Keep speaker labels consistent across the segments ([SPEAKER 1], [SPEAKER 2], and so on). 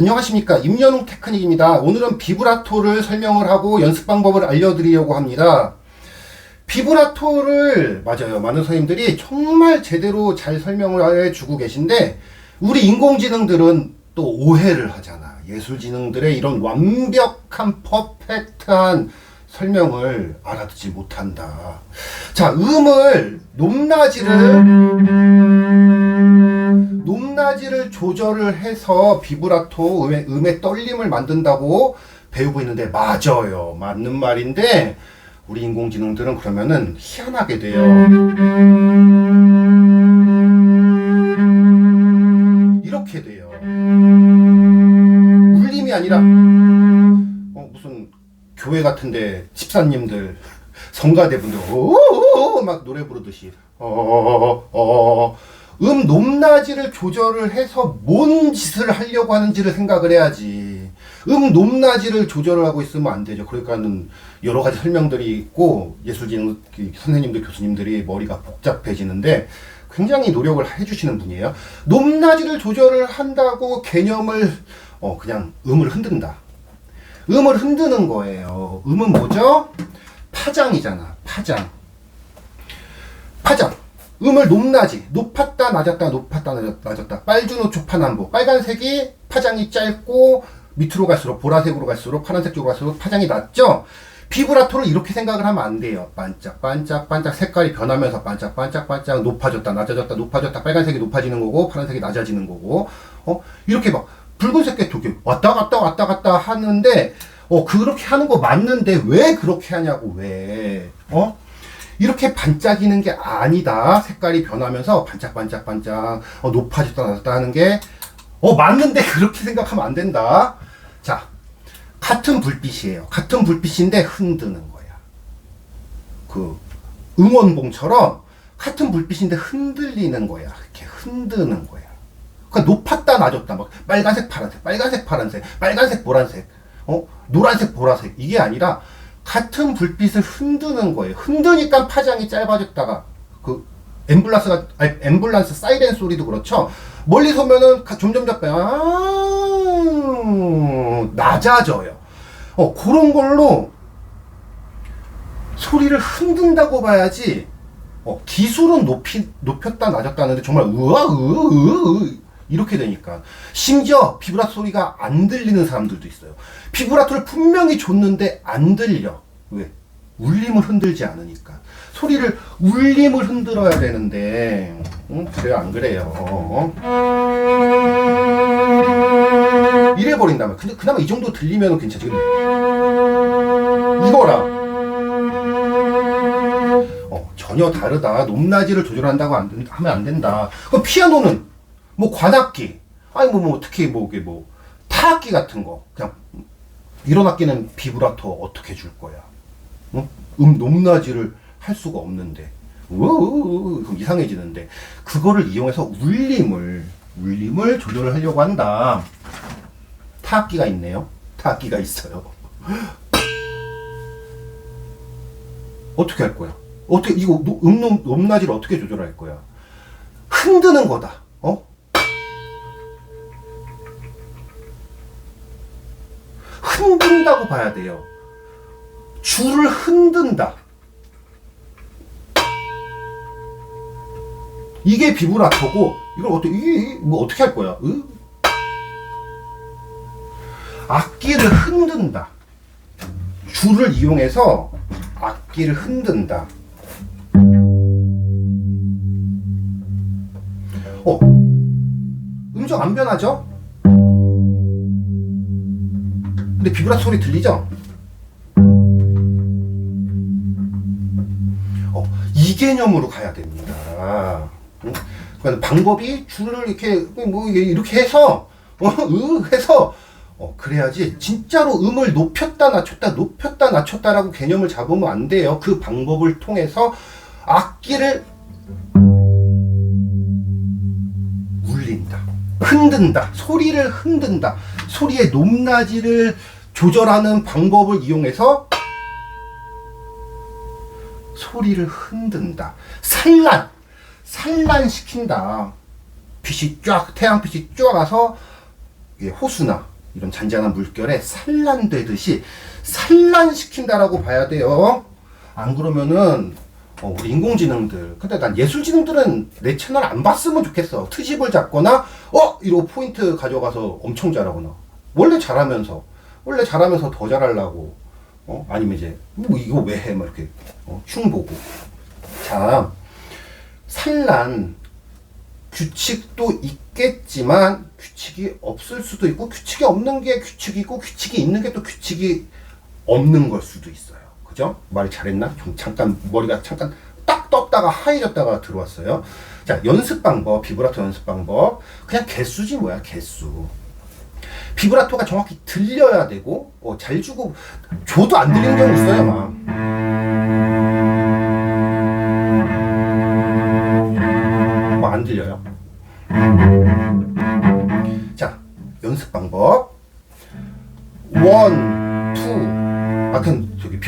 [SPEAKER 1] 안녕하십니까 임연웅 테크닉입니다. 오늘은 비브라토를 설명을 하고 연습 방법을 알려드리려고 합니다. 비브라토를 맞아요. 많은 선생님들이 정말 제대로 잘 설명을 해주고 계신데 우리 인공지능들은 또 오해를 하잖아. 예술지능들의 이런 완벽한 퍼펙트한 설명을 알아듣지 못한다. 자, 음을 높낮이를 높낮이를 조절을 해서 비브라토 음의, 음의 떨림을 만든다고 배우고 있는데 맞아요. 맞는 말인데 우리 인공지능들은 그러면은 희한하게 돼요. 교회 같은데 집사님들 성가대분들 막 노래 부르듯이 어어어 음 높낮이를 조절을 해서 뭔 짓을 하려고 하는지를 생각을 해야지. 음 높낮이를 조절을 하고 있으면 안 되죠. 그러니까는 여러 가지 설명들이 있고 그 선생님들 교수님들이 머리가 복잡해지는데 굉장히 노력을 해주시는 분이에요. 높낮이를 조절을 한다고 개념을 어 그냥 음을 흔든다. 음을 흔드는 거예요. 음은 뭐죠? 파장이잖아. 파장. 파장. 음을 높낮이, 높았다, 낮았다, 높았다, 낮았다. 빨주노 초파남보. 빨간색이 파장이 짧고 밑으로 갈수록 보라색으로 갈수록 파란색 쪽으로 갈수록 파장이 낮죠? 비브라토를 이렇게 생각을 하면 안 돼요. 반짝, 반짝, 반짝 색깔이 변하면서 반짝, 반짝, 반짝 높아졌다, 낮아졌다, 높아졌다. 빨간색이 높아지는 거고 파란색이 낮아지는 거고. 어? 이렇게 막 붉은색 계통이 왔다 갔다 왔다 갔다 하는데 어 그렇게 하는 거 맞는데 왜 그렇게 하냐고 왜? 어? 이렇게 반짝이는 게 아니다. 색깔이 변하면서 반짝반짝반짝 어, 높아졌다 낮았다 하는 게 어, 맞는데 그렇게 생각하면 안 된다. 자, 같은 불빛이에요. 같은 불빛인데 흔드는 거야. 그 응원봉처럼 같은 불빛인데 흔들리는 거야. 이렇게 흔드는 거야. 그러니까 높았다 낮았다 막 빨간색 파란색 빨간색 파란색 빨간색 보라색 어 노란색 보라색 이게 아니라 같은 불빛을 흔드는 거예요. 흔드니까 파장이 짧아졌다가 그 앰뷸런스가 아니 앰뷸런스 사이렌 소리도 그렇죠. 멀리 서면은 가- 점점 점점 아 낮아져요. 어 그런 걸로 소리를 흔든다고 봐야지. 어 기술은 높이 높였다 낮았다 하는데 정말 으아 으으 이렇게 되니까 심지어 비브라토 소리가 안 들리는 사람들도 있어요. 비브라토를 분명히 줬는데 안 들려. 왜? 울림을 흔들지 않으니까. 소리를 울림을 흔들어야 되는데 응? 그래요 안 그래요? 어? 이래 버린다면 근데 그나마 이 정도 들리면 괜찮지. 근데 이거라. 어, 전혀 다르다. 높낮이를 조절한다고 안, 된- 하면 안 된다. 그럼 피아노는 뭐 관악기 아니 뭐, 뭐 특히 뭐 이게 뭐 타악기 같은 거 그냥 이런 악기는 비브라토 어떻게 줄 거야? 어? 음 높낮이를 할 수가 없는데 우우우 그럼 이상해지는데 그거를 이용해서 울림을 울림을 조절을 하려고 한다. 타악기가 있네요. 타악기가 있어요. 어떻게 할 거야? 어떻게 이거 노- 음 높- 높낮이를 어떻게 조절할 거야? 흔드는 거다. 어? 흔든다고 봐야 돼요. 줄을 흔든다. 이게 비브라토고 이걸 어떻게 이게 뭐 어떻게 할 거야? 으? 악기를 흔든다. 줄을 이용해서 악기를 흔든다. 어, 음정 안 변하죠? 근데 비브라토 소리 들리죠? 어, 이 개념으로 가야 됩니다. 응? 그러니까 방법이 줄을 이렇게 뭐 이렇게 해서 어, 으 해서 어, 그래야지 진짜로 음을 높였다 낮췄다 높였다 낮췄다라고 개념을 잡으면 안 돼요. 그 방법을 통해서 악기를 울린다. 흔든다. 소리를 흔든다. 소리의 높낮이를 조절하는 방법을 이용해서 소리를 흔든다. 산란. 산란시킨다. 빛이 쫙, 태양빛이 쫙 와서 호수나 이런 잔잔한 물결에 산란되듯이 산란시킨다라고 봐야 돼요. 안 그러면은 어, 우리 인공지능들. 근데 난 예술지능들은 내 채널 안 봤으면 좋겠어. 트집을 잡거나 어 이러고 포인트 가져가서 엄청 잘하거나. 원래 잘하면서. 원래 잘하면서 더 잘하려고. 어 아니면 이제 뭐 이거 왜 해? 막 이렇게. 어, 흉 보고. 자 산란. 규칙도 있겠지만 규칙이 없을 수도 있고 규칙이 없는 게 규칙이고 규칙이 있는 게 또 규칙이 없는 걸 수도 있어요. 그죠? 말 잘했나? 좀 잠깐 머리가 잠깐 딱 떴다가 하얘졌다가 들어왔어요. 자, 연습 방법, 비브라토 연습 방법. 그냥 개수지 뭐야, 개수. 비브라토가 정확히 들려야 되고 어, 잘 주고 줘도 안 들리는 경우 있어요, 막.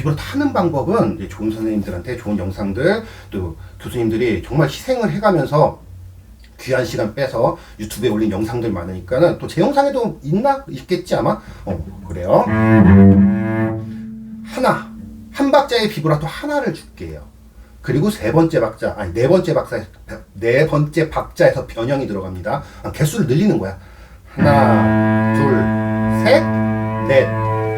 [SPEAKER 1] 비브라토 하는 방법은 이제 좋은 선생님들한테 좋은 영상들 또 교수님들이 정말 희생을 해가면서 귀한 시간 빼서 유튜브에 올린 영상들 많으니까는 또 제 영상에도 있나? 있겠지 아마? 어 그래요. 하나. 한 박자의 비브라토 하나를 줄게요. 그리고 세 번째 박자 아니 네 번째 박자 네 번째 박자에서 변형이 들어갑니다. 아, 개수를 늘리는 거야. 하나 둘 셋 넷.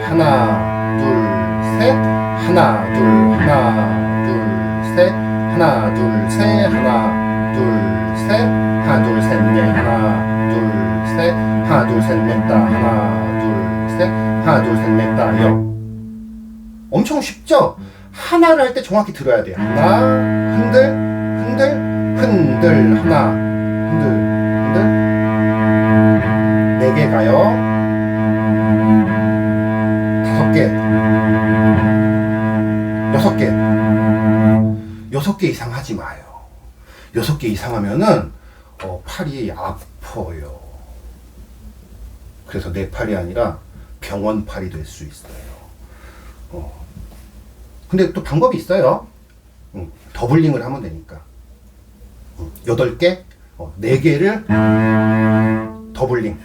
[SPEAKER 1] 하나 둘셋 하나 둘 하나 둘 셋. 하나 둘 셋. 하나 둘 셋. 하나 둘 셋 넷 하나 둘 셋. 하나 둘 셋 넷다. 하나 둘 셋. 하나 둘 셋 넷다. 요 엄청 쉽죠? 하나를 할 때 정확히 들어야 돼요. 하나, 흔들, 흔들, 흔들, 하나, 흔들, 흔들. 네 개 가요. 다섯 개. 여섯 개. 여섯 개 이상 하지 마요. 여섯 개 이상 하면은, 어, 팔이 아파요. 그래서 내 팔이 아니라 병원 팔이 될 수 있어요. 어. 근데 또 방법이 있어요. 응, 더블링을 하면 되니까. 응, 여덟 개, 어, 네 개를 더블링.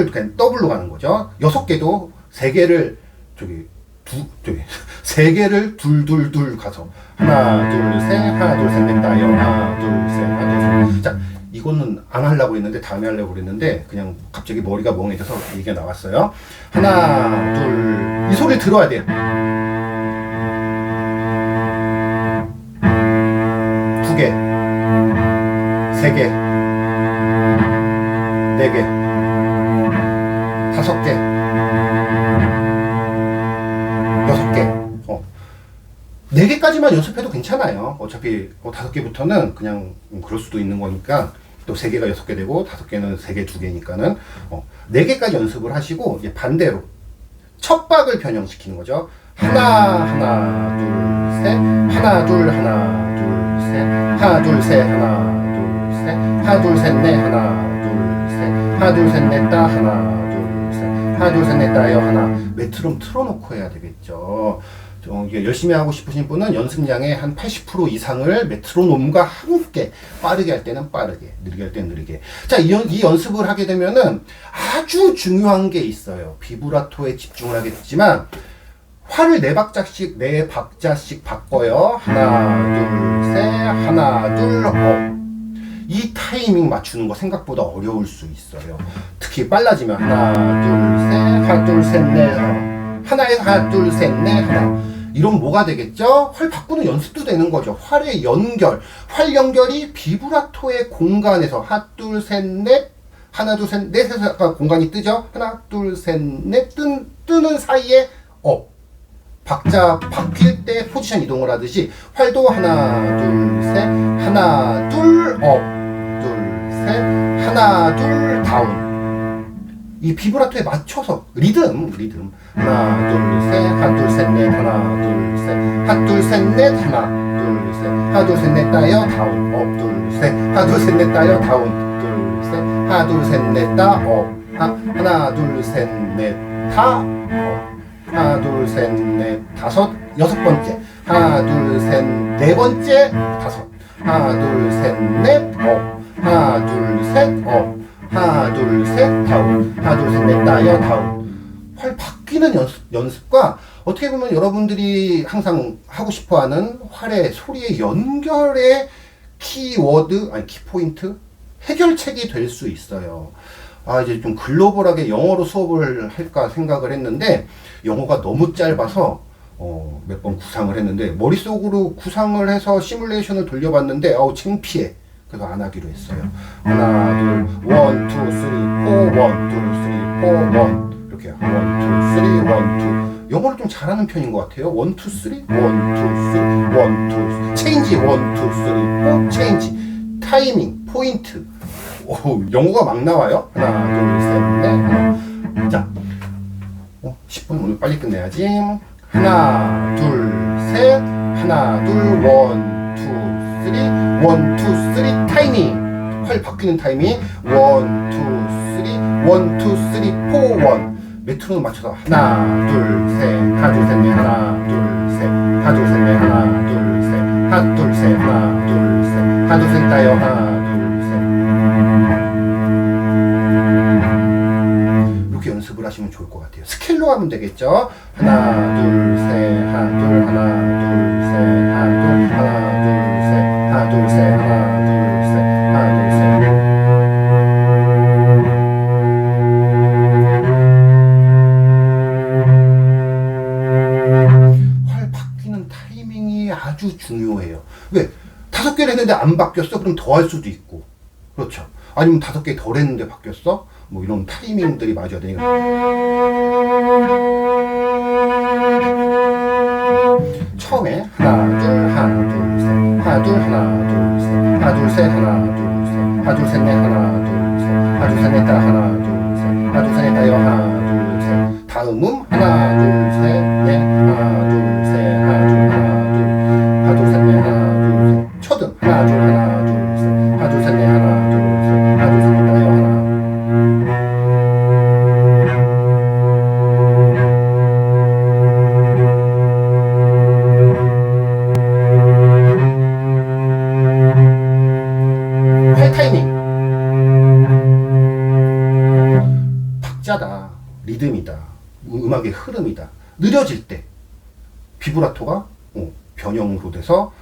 [SPEAKER 1] 하나를 그냥 더블로 가는 거죠. 여섯 개도 세 개를 저기 두 저기 세 개를 둘둘둘 가서 하나 둘 셋 하나 둘 셋 넷 다요 하나 둘셋 하나 둘 셋. 자 이거는 안 하려고 했는데 다음에 하려고 그랬는데 그냥 갑자기 머리가 멍해져서 얘기가 나왔어요. 하나 둘. 이 소리 들어야 돼요. 두 개, 세 개, 네 개, 다섯 개, 여섯 개, 어. 네 개까지만 연습해도 괜찮아요. 어차피 어, 다섯 개부터는 그냥 음, 그럴 수도 있는 거니까 또 세 개가 여섯 개 되고 다섯 개는 세 개 두 개니까는 어, 네 개까지 연습을 하시고 이제 반대로 첫 박을 변형시키는 거죠. 하나 하나 둘 셋, 하나 둘 하나 둘 셋, 하나 둘 셋, 하나 둘 셋, 하나 둘 셋 넷, 하나 둘 셋, 하나 둘 셋 넷다, 하나. 둘 셋, 하나 둘 셋 넷다요 하나 메트롬 틀어놓고 해야 되겠죠. 어, 이게 열심히 하고 싶으신 분은 연습량의 한 80% 이상을 메트로놈과 함께 빠르게 할 때는 빠르게, 느리게 할 때는 느리게. 자, 이, 연- 이 연습을 하게 되면은 아주 중요한 게 있어요. 비브라토에 집중을 하겠지만 활을 네 박자씩 네 박자씩 바꿔요. 하나, 둘, 셋, 하나, 둘, 업. 이 타이밍 맞추는 거 생각보다 어려울 수 있어요. 특히 빨라지면 하나, 둘, 셋, 하나, 둘, 셋, 넷, 어. 하나에서 하나, 둘, 셋, 넷, 하나. 이런 뭐가 되겠죠? 활 바꾸는 연습도 되는 거죠. 활의 연결, 활 연결이 비브라토의 공간에서 하나, 둘, 셋, 넷, 하나, 둘, 셋, 넷에서 공간이 뜨죠? 하나, 둘, 셋, 넷, 뜬, 뜨는 사이에 업. 박자 바뀔 때 포지션 이동을 하듯이 활도 하나 둘 셋 하나 둘 업 둘셋 하나 둘 다운 이 비브라토에 맞춰서 리듬 리듬 하나 둘셋 하나 둘셋넷 하나 둘셋 하나 둘셋넷 하나 둘셋 하나 둘셋넷 따요 다운 업둘셋 하나 둘셋넷 따요 다운 둘셋 하나 둘셋넷 따업 하나 둘셋넷 다업 하나 둘셋넷 다섯 여섯 번째 하나 둘셋네 번째 다섯 하나 둘셋넷업 하나 둘셋 업 하나 둘셋 다운 하나 둘셋넷 다여 다운 활 바뀌는 연습, 연습과 어떻게 보면 여러분들이 항상 하고 싶어하는 활의 소리의 연결의 키워드 아니 키포인트 해결책이 될 수 있어요. 아 이제 좀 글로벌하게 영어로 수업을 할까 생각을 했는데 영어가 너무 짧아서 어, 몇 번 구상을 했는데 머릿속으로 구상을 해서 시뮬레이션을 돌려봤는데 아우 창피해. 그래서 안 하기로 했어요. 하나 둘 원, 투, 쓰리, 포, 원, 투, 쓰리, 포, 원 이렇게 원, 투, 쓰리, 원, 투 영어를 좀 잘하는 편인 것 같아요. 원, 투, 쓰리, 원, 투, 쓰리, 원, 투, 체인지, 원, 투, 쓰리, 포, 체인지, 타이밍, 포인트. 오, 영어가 막 나와요. 하나, 둘, 셋, 넷. 자, 어, 10분 오늘 빨리 끝내야지. 하나, 둘, 셋. 하나, 둘, 원, 투, 쓰리. 원, 투, 쓰리. 타이밍. 활 바뀌는 타이밍. 원, 투, 쓰리. 원, 투, 쓰리, 포, 원. 메트로놈 맞춰서 하나, 둘, 셋. 하나, 둘, 셋, 넷. 하나, 둘, 셋. 하나, 둘, 셋, 넷. 하나, 둘, 셋. 하나, 둘, 셋. 하나, 둘, 셋. 하나, 둘, 셋. 따요. 하나, 둘, 셋. 이렇게 연습을 하시면 좋을 것 같아요. 스케일로 하면 되겠죠? 하나, 둘, 셋, 하나, 둘, 하나, 했는데 안 바뀌었어? 그럼 더 할 수도 있고. 그렇죠. 아니면 다섯 개 덜 했는데 바뀌었어? 뭐 이런 타이밍들이 맞아야 되니까. 처음에 하나 둘 하나 둘 셋 하나 둘 하나 둘 셋 하나 둘 셋 하나 둘 셋 하나 둘 셋 넷 하나 둘 셋 하나 둘 셋 넷 따라 하나 둘 셋 하나 둘셋 하나 둘 셋 다음은 하나 둘 셋 리듬이다. 음- 음악의 흐름이다. 느려질 때 비브라토가 어, 변형으로 돼서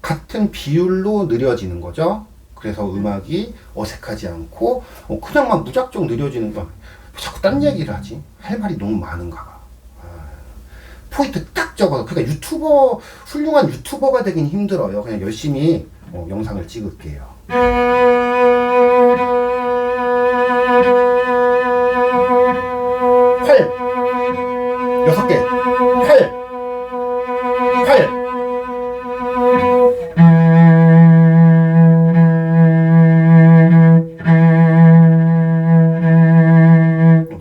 [SPEAKER 1] 같은 비율로 느려지는 거죠. 그래서 음악이 어색하지 않고 어, 그냥 막 무작정 느려지는 거. 자꾸 딴 얘기를 하지. 할 말이 너무 많은가 봐. 아, 포인트 딱 적어서 그러니까 유튜버 훌륭한 유튜버가 되긴 힘들어요. 그냥 열심히 어, 영상을 찍을게요 여섯 개 활. 활.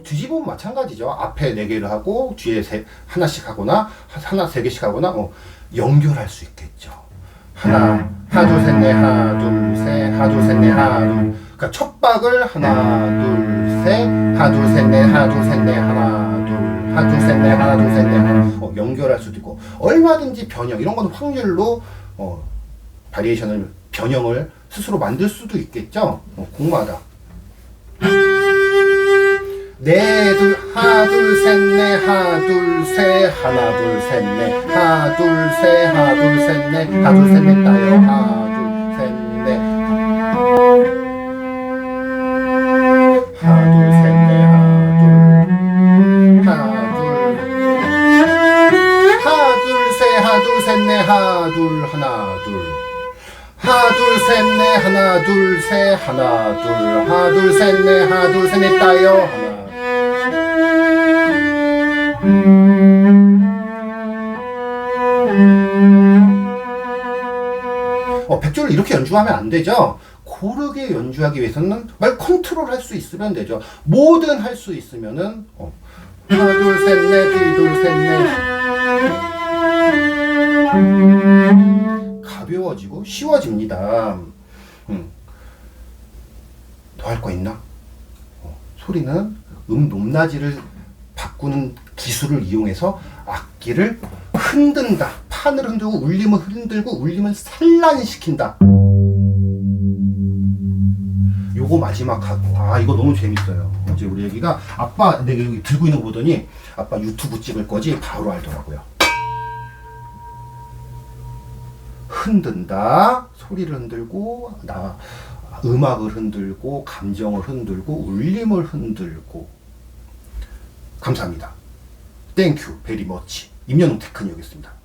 [SPEAKER 1] 뒤집으면 마찬가지죠. 앞에 네 개를 하고 뒤에 세, 하나씩 하거나 하- 하나 세 개씩 하거나 어, 연결할 수 있겠죠. 하나, 하나 둘 셋 넷 하나 둘 셋 하나 둘 셋 넷 하나 둘 그러니까 첫 박을 하나 둘 셋 하나 둘 셋 넷 하나 둘 셋 넷 하나 둘 넷 하나 둘셋넷 하나 어, 연결할 수도 있고 얼마든지 변형 이런 건 확률로 어, 바리에이션을 변형을 스스로 만들 수도 있겠죠. 어, 공마다. 네, 둘, 하나, 둘, 셋, 넷, 하나, 둘, 셋, 하나, 둘, 셋, 넷, 하나, 둘, 셋, 하나, 둘, 셋, 넷, 하나, 둘, 셋, 넷, 따요. 하나, 둘 셋 넷 하나 둘 셋 넷 따요 어, 백조를 이렇게 연주하면 안 되죠. 고르게 연주하기 위해서는 말 컨트롤 할 수 있으면 되죠. 뭐든 할 수 있으면은 어, 하나 둘 셋 넷, 둘셋 넷. 가벼워지고 쉬워집니다. 음. 더 할 거 있나? 어, 소리는 음 높낮이를 바꾸는 기술을 이용해서 악기를 흔든다. 판을 흔들고 울림을 흔들고 울림을 산란시킨다. 요거 마지막 하고 아 이거 너무 재밌어요. 어제 우리 애기가 아빠 내가 여기 들고 있는 거 보더니 아빠 유튜브 찍을 거지 바로 알더라고요. 흔든다 소리를 흔들고 나 음악을 흔들고 감정을 흔들고 울림을 흔들고 감사합니다. 땡큐 베리 머치 임현웅 테크닉이었습니다.